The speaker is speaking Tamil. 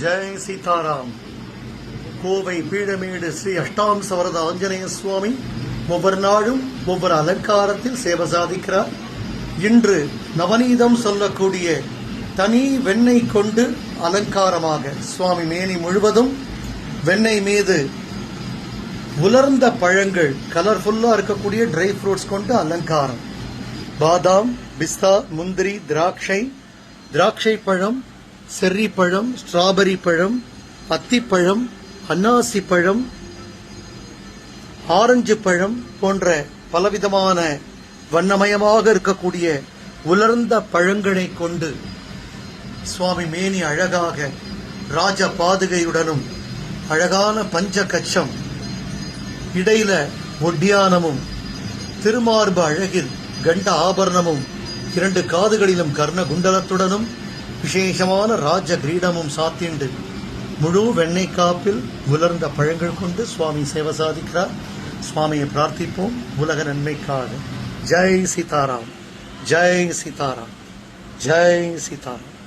ஜெய் சீதாராம். கோவை பீடமேடு ஸ்ரீ அஷ்டாம்சவரத ஆஞ்சநேய சுவாமி. ஒவ்வொரு நாளும் ஒவ்வொரு அலங்காரத்தில் சேவை சாதிக்கிறார். இன்று நவநீதம் சொல்லக்கூடிய தனி வெண்ணெய் கொண்டு அலங்காரமாக சுவாமி மேனி முழுவதும் வெண்ணெய் மீது உலர்ந்த பழங்கள் கலர்ஃபுல்லா இருக்கக்கூடிய ட்ரை ஃப்ரூட்ஸ் கொண்டு அலங்காரம். பாதாம் பிஸ்தா முந்திரி திராட்சை திராட்சை பழம் செர்ரி பழம் ஸ்ட்ராபெரி பழம் அத்திப்பழம் அன்னாசி பழம் ஆரஞ்சு பழம் போன்ற பலவிதமான வண்ணமயமாக இருக்கக்கூடிய உலர்ந்த பழங்களை கொண்டு சுவாமி மேனி அழகாக ராஜ பாதுகையுடனும் அழகான பஞ்ச கச்சம் இடையில ஒட்டியானமும் திருமார்பு அழகில் கண்ட ஆபரணமும் இரண்டு காதுகளிலும் கர்ண குண்டலத்துடனும் விசேஷமான ராஜ கிரீடமும் சாத்திண்டு. முழு வெண்ணெய் காப்பில் உலர்ந்த பழங்கள் கொண்டு சுவாமி சேவை சாதிக்கிறார். சுவாமியை பிரார்த்திப்போம். உலக நன்மைக்காக. ஜெய் சீதாராம். ஜெய் சீதாராம். ஜெய் சீதாராம்.